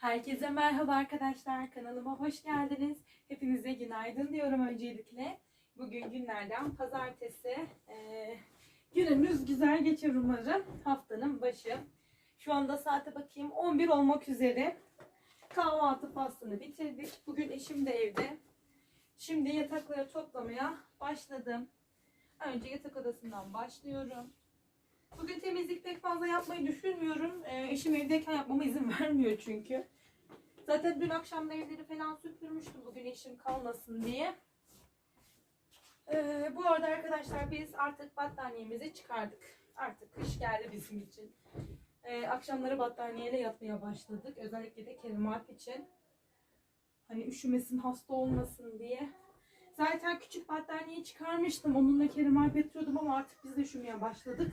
Herkese merhaba arkadaşlar. Kanalıma hoş geldiniz. Hepinize günaydın diyorum öncelikle. Bugün günlerden pazartesi. Ee, günümüz güzel geçer umarım. Haftanın başı. Şu anda saate bakayım 11 olmak üzere. Kahvaltı faslını bitirdik. Bugün eşim de evde. Şimdi yatakları toplamaya başladım. Önce yatak odasından başlıyorum. Bugün temizlik pek fazla yapmayı düşünmüyorum. Ee, eşim evdeyken yapmama izin vermiyor çünkü. Zaten dün akşam da evleri falan süpürmüştüm bugün eşim kalmasın diye. Ee, bu arada arkadaşlar biz artık battaniyemizi çıkardık. Artık kış geldi bizim için. Ee, akşamları battaniyeyle yatmaya başladık. Özellikle de Kerim Alp için. Hani üşümesin, hasta olmasın diye. Zaten küçük battaniye çıkarmıştım. Onunla Kerim Alp yatıyordum ama artık biz de üşümeye başladık.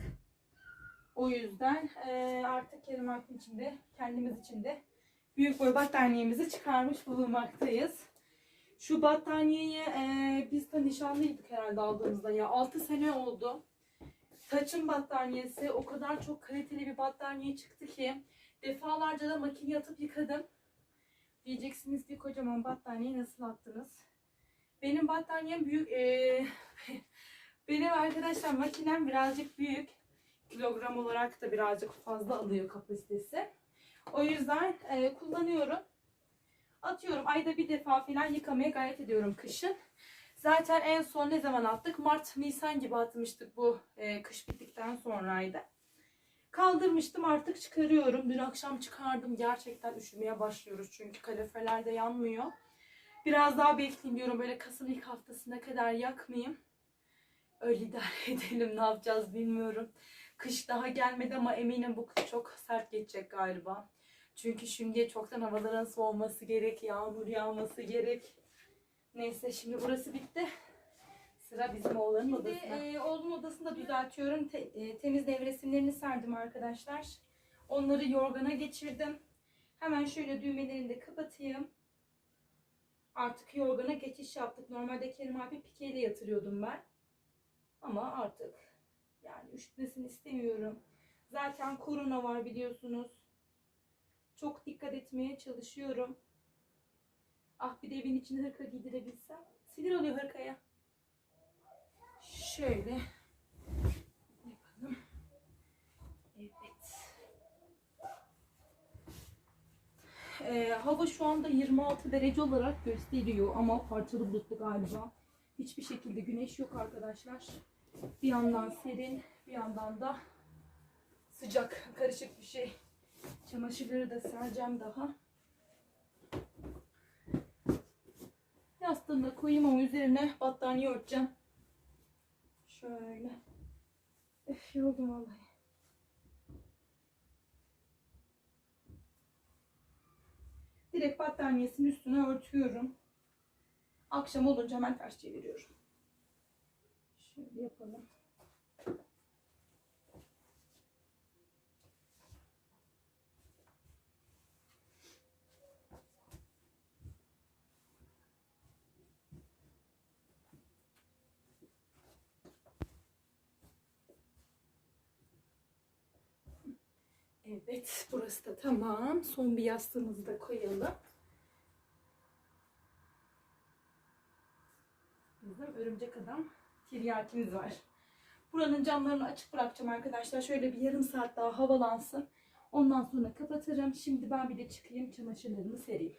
O yüzden eee, artık Kerim Alp'in içinde, kendimiz için de büyük boy battaniyemizi çıkarmış bulunmaktayız. Şu battaniyeyi eee, biz de nişanlıydık herhalde aldığımızda ya 6 sene oldu. Taçın battaniyesi o kadar çok kaliteli bir battaniye çıktı ki defalarca da makineye atıp yıkadım. Diyeceksiniz ki kocaman battaniyeyi nasıl attınız? Benim battaniyem büyük. eee, benim arkadaşlar makinem birazcık büyük kilogram olarak da birazcık fazla alıyor kapasitesi. O yüzden e, kullanıyorum. Atıyorum ayda bir defa falan yıkamaya gayret ediyorum kışın. Zaten en son ne zaman attık? Mart, Nisan gibi atmıştık bu e, kış bittikten sonraydı. Kaldırmıştım artık çıkarıyorum. Dün akşam çıkardım. Gerçekten üşümeye başlıyoruz çünkü kaloriferler de yanmıyor. Biraz daha bekleyeyim diyorum. Böyle Kasım ilk haftasına kadar yakmayayım. Öyle idare edelim. Ne yapacağız bilmiyorum. Kış daha gelmedi ama eminim bu kış çok sert geçecek galiba. Çünkü şimdiye çoktan havaların soğuması gerek, yağmur yağması gerek. Neyse şimdi burası bitti. Sıra bizim oğlanın odasına. E, oğlum odasını da düzeltiyorum. Te- e, temiz nevresimlerini serdim arkadaşlar. Onları yorgana geçirdim. Hemen şöyle düğmelerini de kapatayım. Artık yorgana geçiş yaptık. Normalde Kerim abi pikeyle yatırıyordum ben. Ama artık yani üşütmesini istemiyorum. Zaten korona var biliyorsunuz. Çok dikkat etmeye çalışıyorum. Ah bir de evin içine hırka giydirebilsem. Sinir oluyor hırkaya. Şöyle yapalım. Evet. Ee, hava şu anda 26 derece olarak gösteriyor ama parçalı bulutlu galiba. Hiçbir şekilde güneş yok arkadaşlar. Bir yandan serin, bir yandan da sıcak, karışık bir şey. Çamaşırları da sereceğim daha. Yastığını da koyayım ama üzerine battaniye örteceğim. Şöyle. Öf yoruldum vallahi. Direkt battaniyesinin üstüne örtüyorum. Akşam olunca hemen ters çeviriyorum. Şöyle yapalım. Evet, burası da tamam. Son bir yastığımızı da koyalım. Bizim örümcek adam tiryakimiz var. Buranın camlarını açık bırakacağım arkadaşlar. Şöyle bir yarım saat daha havalansın. Ondan sonra kapatırım. Şimdi ben bir de çıkayım çamaşırlarımı sereyim.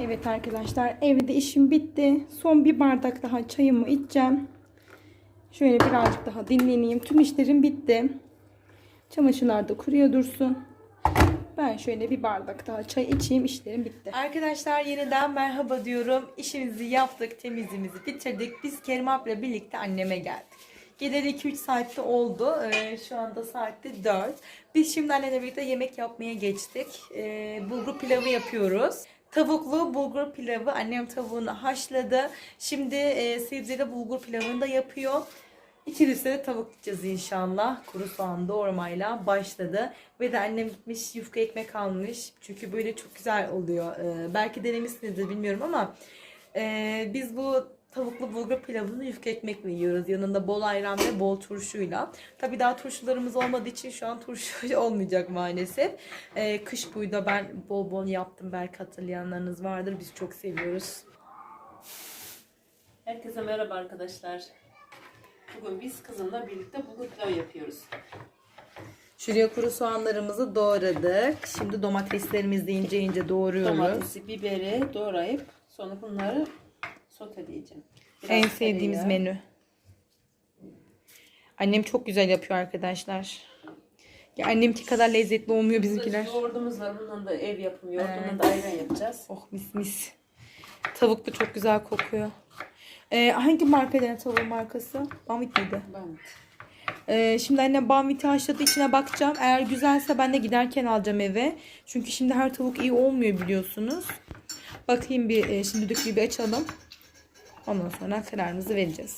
Evet arkadaşlar evde işim bitti. Son bir bardak daha çayımı içeceğim. Şöyle birazcık daha dinleneyim. Tüm işlerim bitti. Çamaşırlar da kuruyor dursun. Ben şöyle bir bardak daha çay içeyim. işlerim bitti. Arkadaşlar yeniden merhaba diyorum. İşimizi yaptık, temizliğimizi bitirdik. Biz Kerim abiyle birlikte anneme geldik. Geleli 2-3 saatte oldu. Ee, şu anda saatte 4. Biz şimdi annemle birlikte yemek yapmaya geçtik. Ee, bulgur pilavı yapıyoruz. Tavuklu bulgur pilavı. Annem tavuğunu haşladı. Şimdi e, sebzeli bulgur pilavını da yapıyor. İçerisine de tavuk yiyeceğiz inşallah. Kuru soğan doğramayla başladı. Ve de annem gitmiş yufka ekmek almış. Çünkü böyle çok güzel oluyor. Ee, belki denemişsinizdir bilmiyorum ama e, biz bu tavuklu bulgur pilavını yufka ekmekle yiyoruz. Yanında bol ayran ve bol turşuyla. Tabii daha turşularımız olmadığı için şu an turşu olmayacak maalesef. Ee, kış boyu da ben bol bol yaptım. Belki hatırlayanlarınız vardır. Biz çok seviyoruz. Herkese merhaba arkadaşlar. Bugün biz kızımla birlikte bulgur pilavı yapıyoruz. Şuraya kuru soğanlarımızı doğradık. Şimdi domateslerimizi ince ince doğruyoruz. Domatesi, biberi doğrayıp sonra bunları soteleyeceğim. Biraz En sevdiğimiz tereyağı. menü. Annem çok güzel yapıyor arkadaşlar. Ya annemki kadar lezzetli olmuyor bizimkiler. Yoğurdumuz var. Bundan da ev yapımı yoğurt. Evet. Da ayran yapacağız. Oh mis mis. Tavuk da çok güzel kokuyor. Ee, hangi markadan tavuğun markası? Bamit miydi? Bamit. Ee, şimdi annem bamiti haşladı içine bakacağım. Eğer güzelse ben de giderken alacağım eve. Çünkü şimdi her tavuk iyi olmuyor biliyorsunuz. Bakayım bir e, şimdi düdüklüyü bir açalım. Ondan sonra kararımızı vereceğiz.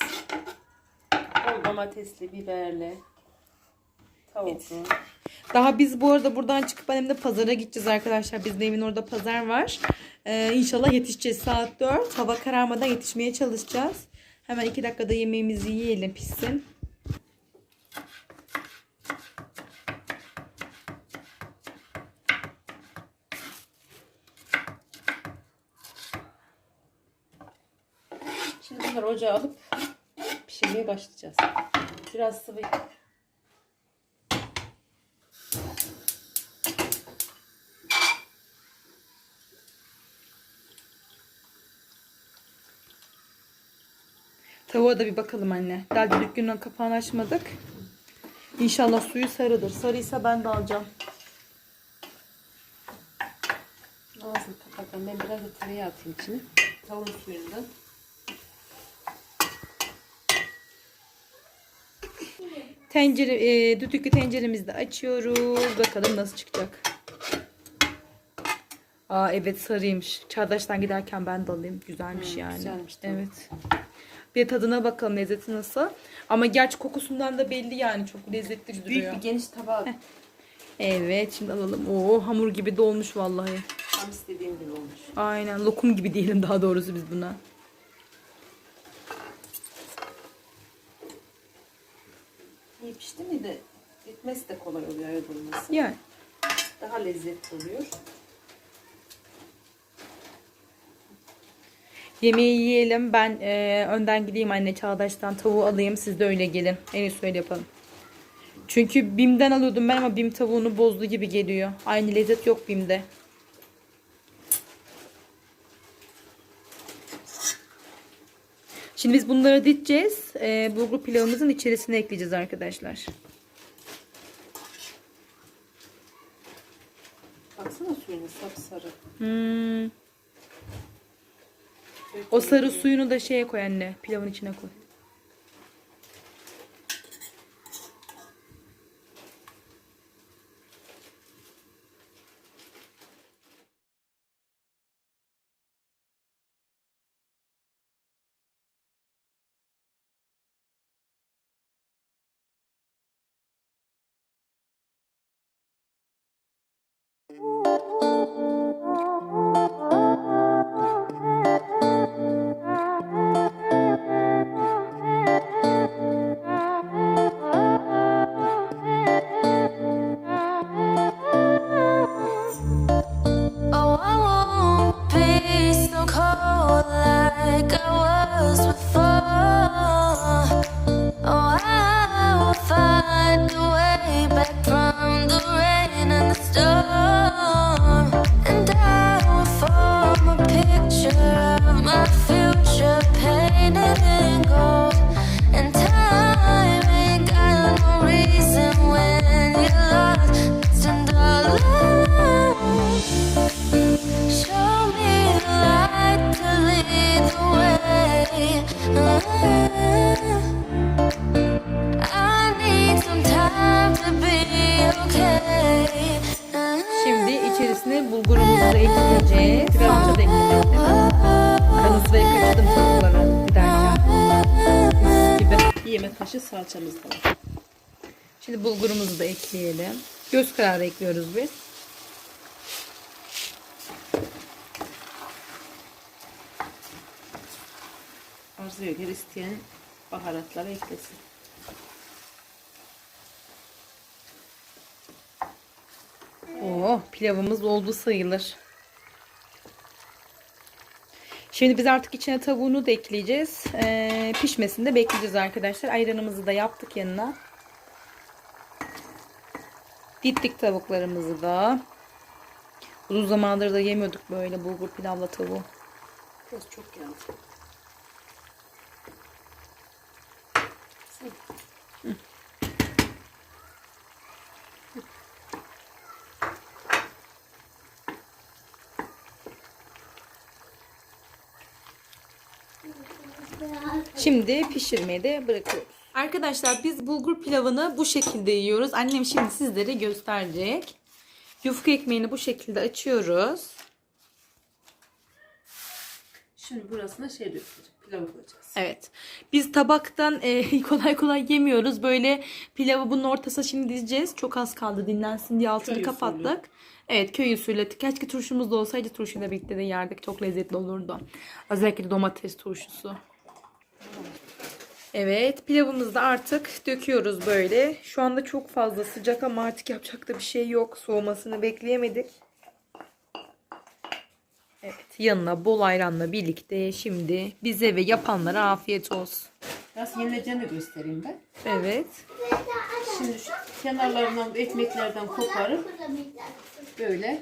Bol domatesli, biberli, tavuklu. Daha biz bu arada buradan çıkıp annemle pazara gideceğiz arkadaşlar. Bizim evin orada pazar var. Ee, inşallah yetişeceğiz saat 4. Hava kararmadan yetişmeye çalışacağız. Hemen 2 dakikada yemeğimizi yiyelim pişsin. Şimdi bunları ocağa alıp pişirmeye başlayacağız. Biraz sıvı Tavuğa da bir bakalım anne. Daha düdüklünün kapağını açmadık. İnşallah suyu sarıdır. Sarıysa ben de alacağım. ağzını kapatalım. Ben biraz da tereyağı atayım içine. Tavuğun suyundan. Tencere, e, düdüklü tenceremizi de açıyoruz. Bakalım nasıl çıkacak. Aa evet sarıymış. Çağdaş'tan giderken ben de alayım. Güzelmiş Hı, yani. güzelmiş, tamam. evet. Bir tadına bakalım lezzeti nasıl. Ama gerçi kokusundan da belli yani çok lezzetli duruyor. Büyük bir geniş tabağa Evet şimdi alalım. Oo hamur gibi dolmuş vallahi. tam istediğim gibi olmuş. Aynen lokum gibi diyelim daha doğrusu biz buna. İyi pişti mi de bitmesi de kolay oluyor öyle olması. Yani Daha lezzetli oluyor. Yemeği yiyelim. Ben e, önden gideyim anne Çağdaş'tan tavuğu alayım. Siz de öyle gelin. En iyisi öyle yapalım. Çünkü Bim'den alıyordum ben ama Bim tavuğunu bozdu gibi geliyor. Aynı lezzet yok Bim'de. Şimdi biz bunları diteceğiz. E, bulgur pilavımızın içerisine ekleyeceğiz arkadaşlar. Suyunu sapsarı. Hmm. O sarı suyunu da şeye koy anne. Pilavın içine koy. Bulgurumuzu ekleyeceğiz. Salça da ekleyeceğiz. değil mi? Ben hızlı kaçırdım tavukları gibi. Bir yemek kaşığı salçamız var. Şimdi bulgurumuzu da ekleyelim. Göz kararı ekliyoruz biz. Arzuya göre isteyen baharatları eklesin. Oo, pilavımız oldu sayılır. Şimdi biz artık içine tavuğunu da ekleyeceğiz. Ee, pişmesini de bekleyeceğiz arkadaşlar. Ayranımızı da yaptık yanına. Dittik tavuklarımızı da. Uzun zamandır da yemiyorduk böyle bulgur pilavla tavuğu. Biraz çok geldi. Şimdi pişirmeye de bırakıyoruz. Arkadaşlar biz bulgur pilavını bu şekilde yiyoruz. Annem şimdi sizlere gösterecek. Yufka ekmeğini bu şekilde açıyoruz. Şimdi burasına şey dökeceğiz. Pilavı koyacağız. Evet. Biz tabaktan e, kolay kolay yemiyoruz. Böyle pilavı bunun ortasına şimdi dizeceğiz. Çok az kaldı dinlensin diye altını Köy kapattık. usulü. Evet köy usulü. Keşke turşumuz da olsaydı turşuyla birlikte de yerdik. Çok lezzetli olurdu. Özellikle domates turşusu. Evet pilavımızı da artık döküyoruz böyle. Şu anda çok fazla sıcak ama artık yapacak da bir şey yok. Soğumasını bekleyemedik. Evet yanına bol ayranla birlikte şimdi bize ve yapanlara afiyet olsun. Nasıl yenileceğini göstereyim ben. Evet. Şimdi şu kenarlarından ekmeklerden koparıp böyle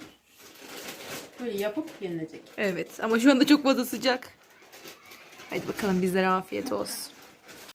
böyle yapıp yenilecek. Evet ama şu anda çok fazla sıcak. Hadi bakalım bizlere afiyet olsun.